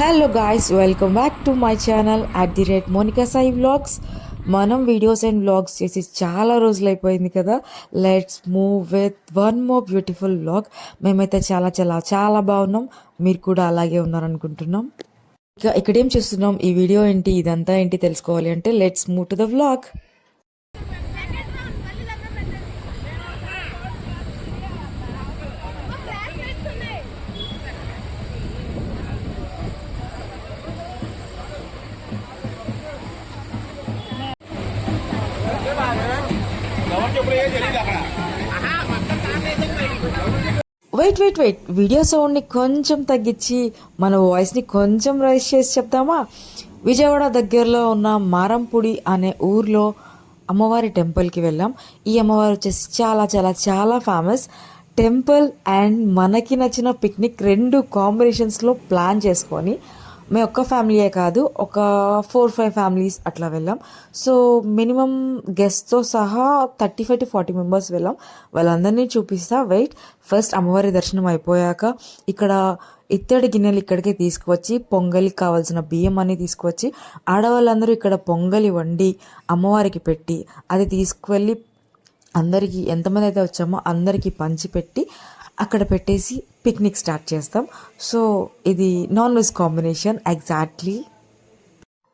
Hello guys welcome back to my channel at the rate Monika Sai vlogs మనం videos and vlogs చేసి చాలా రోజులు అయిపోయింది కదా. Let's move with one more beautiful vlog మేమైతే చాలా చాలా చాలా బాగున్నాం. మీరు కూడా అలాగే ఉన్నారనుకుంటున్నాం. ఇక ఇక్కడేం చేస్తున్నాం? ఈ వీడియో ఏంటి? ఇదంతా ఏంటి తెలుసుకోవాలి అంటే let's move to the vlog wait wait wait video సౌండ్ని కొంచెం తగ్గించి మన వాయిస్ని కొంచెం రైస్ చేసి చెప్తామా? విజయవాడ దగ్గరలో ఉన్న మారంపూడి అనే ఊర్లో అమ్మవారి టెంపుల్కి వెళ్ళాం. ఈ అమ్మవారు వచ్చేసి చాలా చాలా చాలా ఫేమస్ టెంపుల్ అండ్ మనకి నచ్చిన పిక్నిక్ రెండు కాంబినేషన్స్లో ప్లాన్ చేసుకొని మేము ఒక్క ఫ్యామిలీయే కాదు ఒక ఫోర్ ఫైవ్ ఫ్యామిలీస్ అట్లా వెళ్ళాం. సో మినిమం గెస్ట్తో సహా thirty five to forty members వెళ్ళాం. వాళ్ళందరినీ చూపిస్తా వెయిట్. ఫస్ట్ అమ్మవారి దర్శనం అయిపోయాక ఇక్కడ ఇత్తడి గిన్నెలు ఇక్కడికే తీసుకువచ్చి పొంగలికి కావాల్సిన బియ్యం అన్ని తీసుకువచ్చి ఆడవాళ్ళందరూ ఇక్కడ పొంగలి వండి అమ్మవారికి పెట్టి అది తీసుకువెళ్ళి అందరికీ ఎంతమంది అయితే వచ్చామో అందరికీ పంచిపెట్టి అక్కడ పెట్టేసి పిక్నిక్ స్టార్ట్ చేస్తాం. సో ఇది నాన్ వెజ్ కాంబినేషన్ ఎగ్జాక్ట్లీ.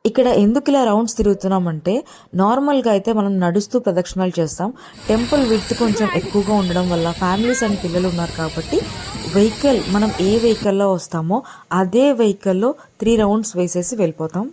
ఇక్కడ ఎందుకు ఇలా రౌండ్స్ తిరుగుతున్నామంటే నార్మల్గా అయితే మనం నడుస్తూ ప్రదక్షిణాలు చేస్తాం. టెంపుల్ విడ్త్ కొంచెం ఎక్కువగా ఉండడం వల్ల ఫ్యామిలీస్ అండ్ పిల్లలు ఉన్నారు కాబట్టి వెహికల్ మనం ఏ వెహికల్లో వస్తామో అదే వెహికల్లో త్రీ రౌండ్స్ వేసేసి వెళ్ళిపోతాం.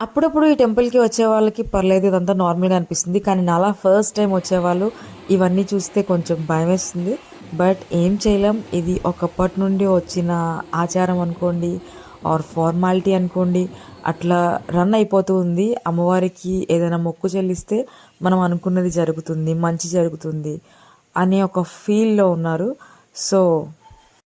అప్పుడప్పుడు ఈ టెంపుల్కి వచ్చే వాళ్ళకి పర్లేదు ఇదంతా నార్మల్గా అనిపిస్తుంది. కానీ నాలా ఫస్ట్ టైం వచ్చేవాళ్ళు ఇవన్నీ చూస్తే కొంచెం భయం వేస్తుంది బట్ ఏం చేయలేం. ఇది ఒకప్పటి నుండి వచ్చిన ఆచారం అనుకోండి ఆర్ ఫార్మాలిటీ అనుకోండి అట్లా రన్ అయిపోతూ ఉంది. అమ్మవారికి ఏదైనా మొక్కు చెల్లిస్తే మనం అనుకున్నది జరుగుతుంది మంచి జరుగుతుంది అనే ఒక ఫీల్లో ఉన్నారు. So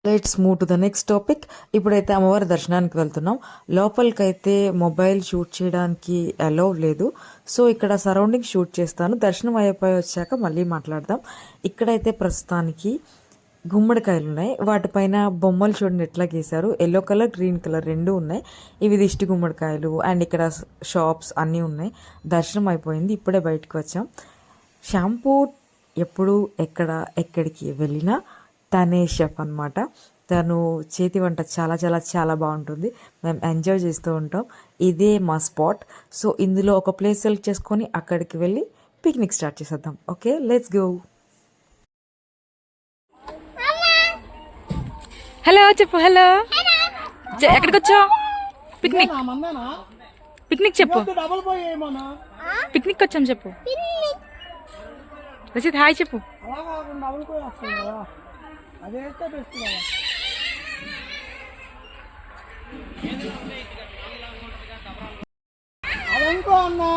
let's move to the next topic. ఇప్పుడైతే అమ్మవారి దర్శనానికి వెళ్తున్నాం. లోపలికైతే మొబైల్ షూట్ చేయడానికి అలౌ లేదు. సో ఇక్కడ సరౌండింగ్ షూట్ చేస్తాను. దర్శనం అయిపోయి వచ్చాక మళ్ళీ మాట్లాడదాం. ఇక్కడైతే ప్రస్తుతానికి గుమ్మడికాయలు ఉన్నాయి. వాటిపైన బొమ్మలు చూడండి ఎట్లా గీశారు. ఎల్లో కలర్ గ్రీన్ కలర్ రెండు ఉన్నాయి. ఇవి దిష్టి గుమ్మడికాయలు అండ్ ఇక్కడ షాప్స్ అన్నీ ఉన్నాయి. దర్శనం అయిపోయింది. ఇప్పుడే బయటకు వచ్చాం. షాంపూ ఎప్పుడు ఎక్కడ ఎక్కడికి వెళ్ళినా తనే షెఫ్ అనమాట తను చేతి వంట చాలా చాలా చాలా బాగుంటుంది. మేము ఎంజాయ్ చేస్తూ ఉంటాం. ఇదే మా స్పాట్ సో ఇందులో ఒక ప్లేస్ సెలెక్ట్ చేసుకొని అక్కడికి వెళ్ళి పిక్నిక్ స్టార్ట్ చేసేద్దాం. ఓకే లెట్స్ గో హలో చెప్పు హలో ఎక్కడికి వచ్చావు? పిక్నిక్ పిక్నిక్ చెప్పు. పిక్నిక్ వచ్చాం చెప్పు. రచిత్ హాయ్ చెప్పు. కదా అదైతే బెస్ట్ అదనుకో అన్నా.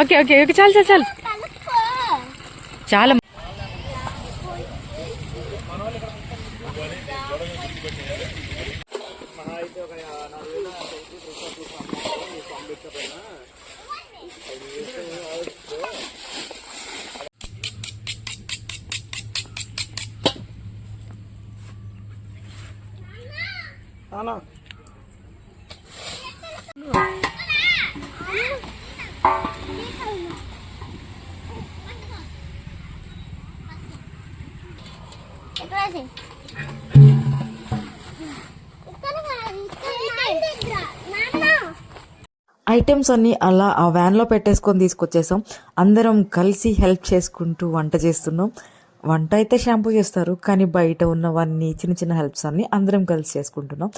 ఓకే ఓకే ఓకే చాలు చాలు చాలు. చాలా. Ana. Ana. Ana. Ana. Items అన్ని అలా ఆ వ్యాన్లో పెట్టేసుకొని తీసుకొచ్చేసాం. అందరం కలిసి హెల్ప్ చేసుకుంటూ వంట చేస్తున్నాం. వంట అయితే షాంపూ చేస్తారు కానీ బయట ఉన్నవన్నీ చిన్న చిన్న హెల్ప్స్ అన్ని అందరం కలిసి చేసుకుంటున్నాం.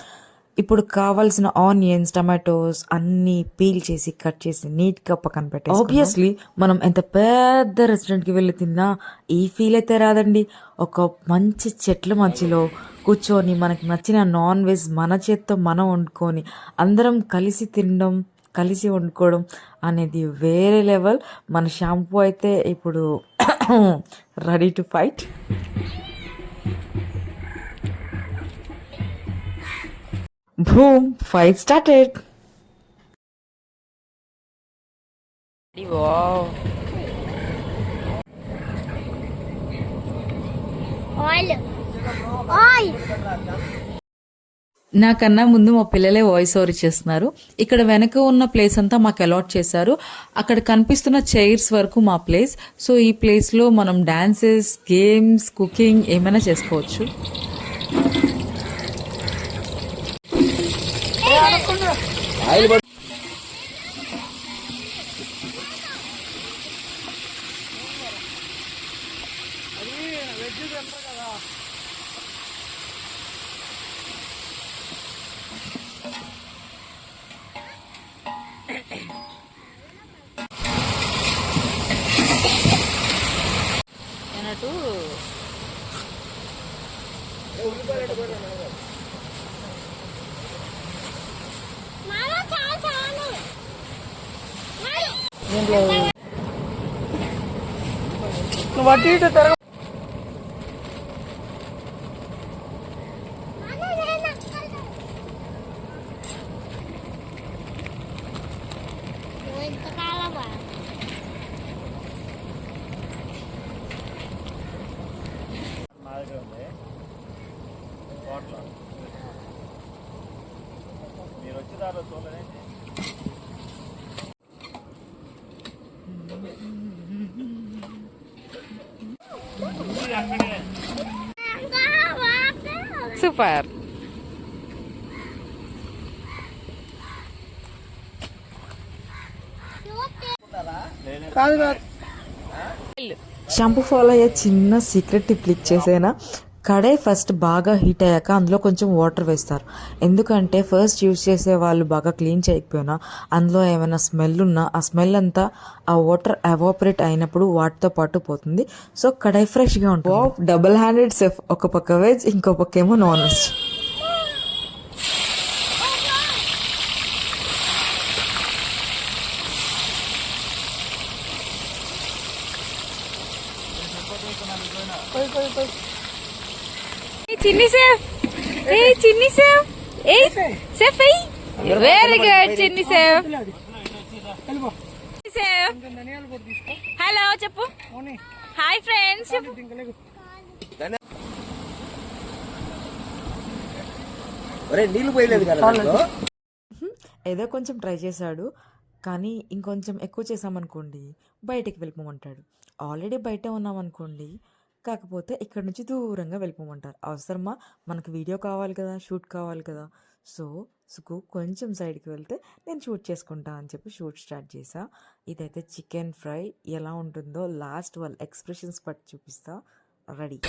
ఇప్పుడు కావాల్సిన ఆనియన్స్ టమాటోస్ అన్ని పీల్ చేసి కట్ చేసి నీట్గా పక్కన పెట్టేసి ఆబ్వియస్లీ మనం ఎంత పెద్ద రెస్టారెంట్కి వెళ్ళి తిన్నా ఈ ఫీల్ అయితే రాదండి. ఒక మంచి చెట్ల మధ్యలో కూర్చొని మనకి నచ్చిన నాన్ వెజ్ మన చేత్తో మనం వండుకొని అందరం కలిసి తినడం కలిసి వండుకోవడం అనేది వేరే లెవెల్. మన షాంపూ అయితే ఇప్పుడు ready to fight. Boom fight started. Wow. వాళ్ళు ఓయ్ నాకన్నా ముందు మా పిల్లలే వాయిస్ ఓవర్ ఇచ్చేస్తున్నారు ఇక్కడ వెనక ఉన్న ప్లేస్ అంతా మాకు అలాట్ చేశారు. అక్కడ కనిపిస్తున్న చైర్స్ వరకు మా ప్లేస్ సో ఈ ప్లేస్లో మనం డాన్సెస్ గేమ్స్ కుకింగ్ ఏమైనా చేసుకోవచ్చు. కదా మామ చాలా చాలా నువ్వు అటు ఇటు సూపర్. కాదు కాదు షాంపూ ఫాలో అయ్యే చిన్న సీక్రెట్ టిప్ క్లిక్ చేసేనా? కడాయి ఫస్ట్ బాగా హీట్ అయ్యాక అందులో కొంచెం వాటర్ వేస్తారు. ఎందుకంటే ఫస్ట్ యూజ్ చేసే వాళ్ళు బాగా క్లీన్ చేయకపోయినా అందులో ఏమైనా స్మెల్ ఉన్నా ఆ స్మెల్ అంతా ఆ వాటర్ అవాపరేట్ అయినప్పుడు వాటితో పాటు పోతుంది. సో కడాయి ఫ్రెష్గా ఉంటుంది. Double handed chef. ఒక పక్క వెజ్ ఇంకో పక్క ఏమో నాన్ వెజ్ ఏ చిన్ని సేఫ్ ఏ చిన్ని సేఫ్ ఏ? సేఫ్ ఎయ్ very good Chinni chef hello చెప్పు. హాయ్ ఫ్రెండ్స్ చెప్పు. దింకలేకు ఒరే నీళ్ళు పోయలేదు కదా దాంట్లో? ఏదో కొంచెం ట్రై చేశాడు కానీ ఇంకొంచెం ఎక్కువ చేసామనుకోండి బయటికి వెళ్ళిపోమంటాడు. ఆల్రెడీ బయట ఉన్నామనుకోండి కాకపోతే ఇక్కడ నుంచి దూరంగా వెళ్ళిపోమంటారు. అవసరమా? మనకు వీడియో కావాలి కదా షూట్ కావాలి కదా. సో సుకు కొంచెం సైడ్కి వెళ్తే నేను షూట్ చేసుకుంటా అని చెప్పి షూట్ స్టార్ట్ చేసా ఇదైతే చికెన్ ఫ్రై. ఎలా ఉంటుందో లాస్ట్ వాళ్ళ ఎక్స్ప్రెషన్స్ బట్టి చూపిస్తా. రెడీ.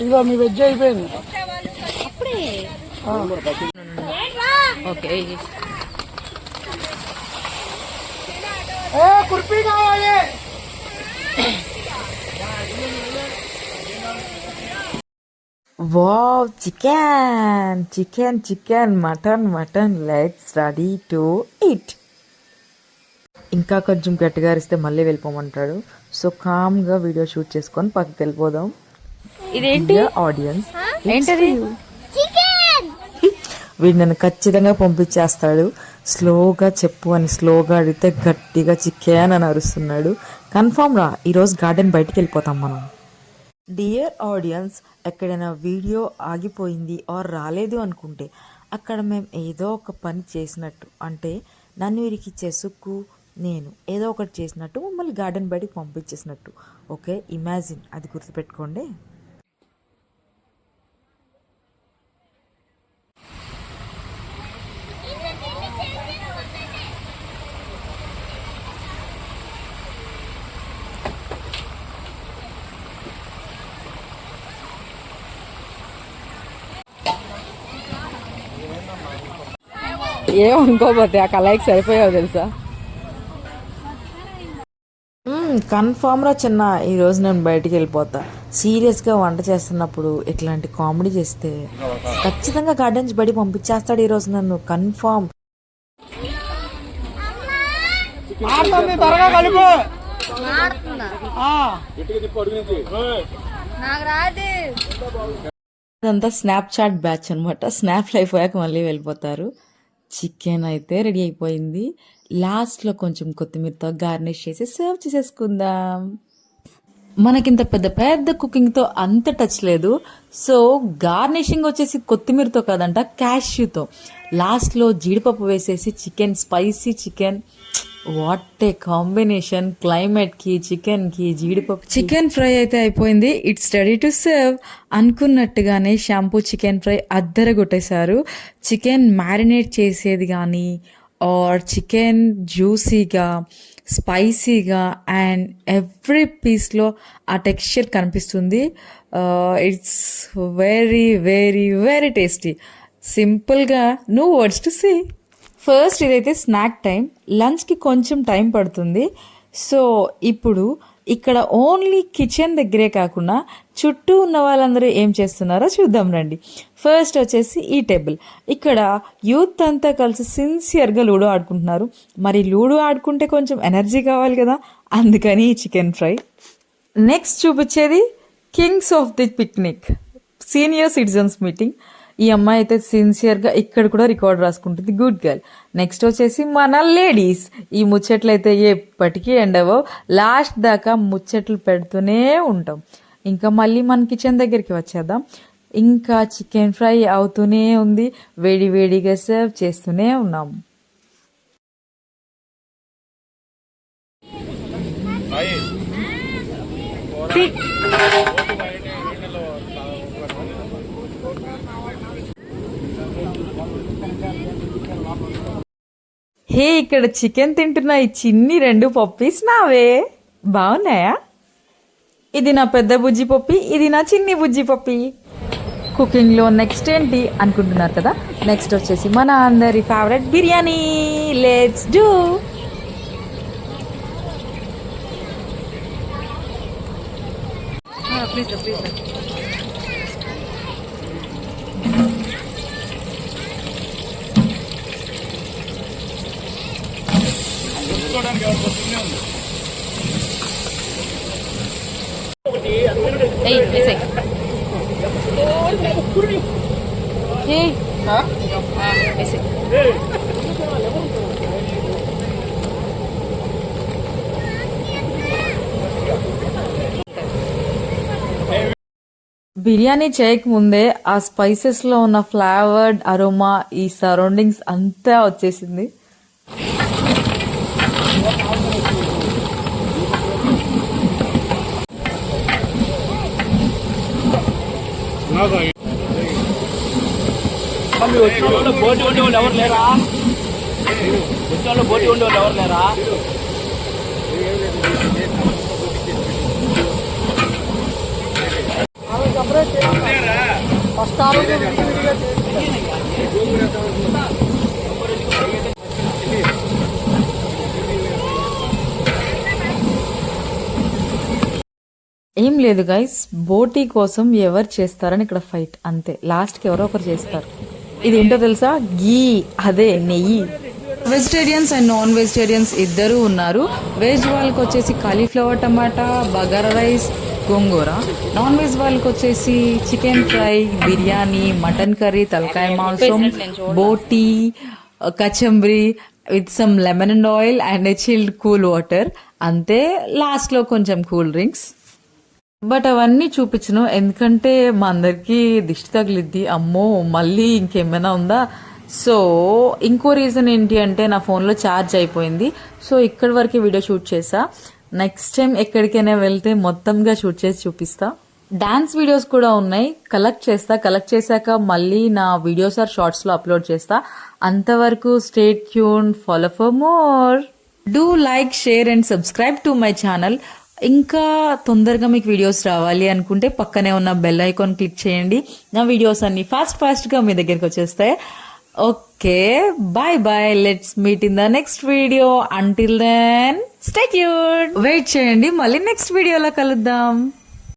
ఇదిగో మీ వెజ్ అయిపోయింది. ఓకే. ఏ కుర్పీ కావాలి. Wow chicken chicken chicken mutton mutton legs ready to eat ఇంకా కొంచెం గట్టిగా అరిస్తే మళ్ళీ వెళ్ళిపోమంటాడు. సో కామ్గా వీడియో షూట్ చేసుకొని పక్కకి వెళ్ళిపోదాం. ఇదేంటి? ఆడియన్స్ ఏంటది? చికెన్ వీడు నన్ను ఖచ్చితంగా పంపించేస్తాడు. స్లోగా చెప్పు అని స్లోగా అడిగితే గట్టిగా చికెన్ అని అరుస్తున్నాడు. కన్ఫామ్ రా ఈరోజు గార్డెన్ బయటికి వెళ్ళిపోతాం మనం. డియర్ ఆడియన్స్ ఎక్కడైనా వీడియో ఆగిపోయింది ఆర్ రాలేదు అనుకుంటే అక్కడ మేము ఏదో ఒక పని చేసినట్టు. అంటే నన్ను వీరికి చెసుక్కు నేను ఏదో ఒకటి చేసినట్టు మమ్మల్ని గార్డెన్ బయటికి పంపించేసినట్టు. Okay imagine. అది గుర్తుపెట్టుకోండి. ఏమనుకోపోతే ఆ కళాయికి సరిపోయావు తెలుసా? కన్ఫామ్ రా చిన్న. ఈరోజు నేను బయటికి వెళ్ళిపోతా. సీరియస్గా వంట చేస్తున్నప్పుడు ఇట్లాంటి కామెడీ చేస్తే ఖచ్చితంగా గార్డెన్స్ బయట పంపించేస్తాడు ఈరోజు నన్ను. కన్ఫామ్. ఆడుతుంది త్వరగా కలుపు. ఆ, అదంతా స్నాప్ చాట్ బ్యాచ్ అనమాట స్నాప్ అయిపోయాక మళ్ళీ వెళ్ళిపోతారు. చికెన్ అయితే రెడీ అయిపోయింది. లాస్ట్లో కొంచెం కొత్తిమీరతో గార్నిష్ చేసి సర్వ్ చేసేసుకుందాం. మనకింత పెద్ద పెద్ద కుకింగ్తో అంత టచ్ లేదు. సో గార్నిషింగ్ వచ్చేసి కొత్తిమీరతో కాదంట క్యాష్యూతో. లాస్ట్లో జీడిపప్పు వేసేసి chicken spicy chicken what a combination క్లైమేట్కి చికెన్కి జీడిపప్పు చికెన్ ఫ్రై అయితే అయిపోయింది. ఇట్స్ రెడీ టు సర్వ్ అనుకున్నట్టుగానే షాంపూ చికెన్ ఫ్రై అద్దరగొట్టేశారు చికెన్ మ్యారినేట్ చేసేది కానీ ఆర్ చికెన్ జ్యూసీగా స్పైసీగా అండ్ ఎవ్రీ పీస్లో ఆ టెక్స్చర్ కనిపిస్తుంది. It's very very very tasty సింపుల్గా no words to say first ఇదైతే స్నాక్ టైం. లంచ్కి కొంచెం టైం పడుతుంది. సో ఇప్పుడు ఇక్కడ ఓన్లీ కిచెన్ దగ్గరే కాకుండా చుట్టూ ఉన్న వాళ్ళందరూ ఏం చేస్తున్నారో చూద్దాం రండి. ఫస్ట్ వచ్చేసి ఈ టేబుల్. ఇక్కడ యూత్ అంతా కలిసి సిన్సియర్గా లూడో ఆడుకుంటున్నారు. మరి లూడో ఆడుకుంటే కొంచెం ఎనర్జీ కావాలి కదా? అందుకని ఈ చికెన్ ఫ్రై. నెక్స్ట్ చూపించేది kings of the picnic. Senior citizens meeting ఈ అమ్మాయి అయితే సిన్సియర్గా ఇక్కడ కూడా రికార్డ్ రాసుకుంటుంది. గుడ్ గర్ల్ నెక్స్ట్ వచ్చేసి మన లేడీస్ ఈ ముచ్చట్లు అయితే ఎప్పటికీ ఎండవో లాస్ట్ దాకా ముచ్చట్లు పెడుతూనే ఉంటాం. ఇంకా మళ్ళీ మన కిచెన్ దగ్గరికి వచ్చేద్దాం. ఇంకా చికెన్ ఫ్రై అవుతూనే ఉంది. వేడి వేడిగా సర్వ్ చేస్తూనే ఉన్నాం. హే ఇక్కడ చికెన్ తింటున్న ఈ చిన్ని రెండు పప్పీస్ నావే. బాగున్నాయా? ఇది నా పెద్ద బుజ్జి పప్పి ఇది నా చిన్ని బుజ్జి పప్పి. కుకింగ్లో నెక్స్ట్ ఏంటి అనుకుంటున్నారు కదా? నెక్స్ట్ వచ్చేసి మన అందరి favourite biryani. Let's do please please biryani చేయకముందే ఆ స్పైసెస్లో ఉన్న ఫ్లేవర్డ్ అరోమా ఈ సరౌండింగ్స్ అంతా వచ్చేసింది. వచ్చిన వాళ్ళు బోటి ఉండేవాళ్ళు ఎవరు లేరా వచ్చిన వాళ్ళు బోటి ఉండే వాళ్ళు ఎవరు లేరా ఫస్ట్ ఆ రోజు విడివిడిగా చేసి ఏం లేదు గైస్ బోటీ కోసం ఎవరు చేస్తారని ఇక్కడ ఫైట్ అంతే. లాస్ట్కి ఎవరో ఒకరు చేస్తారు. ఇది ఏంటో తెలుసా? గీ. అదే నెయ్యి. వెజిటేరియన్స్ అండ్ నాన్ వెజిటేరియన్స్ ఇద్దరు ఉన్నారు. వెజ్ వాళ్ళకి వచ్చేసి cauliflower tomato bagara rice gongura. Non veg వాళ్ళకి వచ్చేసి chicken fry biryani mutton curry తలకాయ మాంసం బోటీ kachambari with some lemon and oil and chilled cool water అంతే. లాస్ట్లో కొంచెం కూల్ డ్రింక్స్. బట్ అవన్నీ చూపించను. ఎందుకంటే మా అందరికి దిష్టి తగిలిద్ది. అమ్మో మళ్ళీ ఇంకేమైనా ఉందా? సో ఇంకో రీజన్ ఏంటి అంటే నా ఫోన్లో ఛార్జ్ అయిపోయింది. సో ఇక్కడి వరకు వీడియో షూట్ చేసా. నెక్స్ట్ టైం ఎక్కడికైనా వెళ్తే మొత్తంగా షూట్ చేసి చూపిస్తా. డాన్స్ వీడియోస్ కూడా ఉన్నాయి. కలెక్ట్ చేస్తా. కలెక్ట్ చేశాక మళ్ళీ నా వీడియోస్ ఆర్ షార్ట్స్లో అప్లోడ్ చేస్తా. అంతవరకు stay tuned follow for more do like share and subscribe to my channel ఇంకా తొందరగా మీకు వీడియోస్ రావాలి అనుకుంటే పక్కనే ఉన్న బెల్ ఐకాన్ క్లిక్ చేయండి. నా వీడియోస్ అన్ని ఫాస్ట్ ఫాస్ట్గా మీ దగ్గరికి వచ్చేస్తాయి. Okay bye bye let's meet in the next video until then stay tuned wait చేయండి మళ్ళీ నెక్స్ట్ వీడియోలో కలుద్దాం.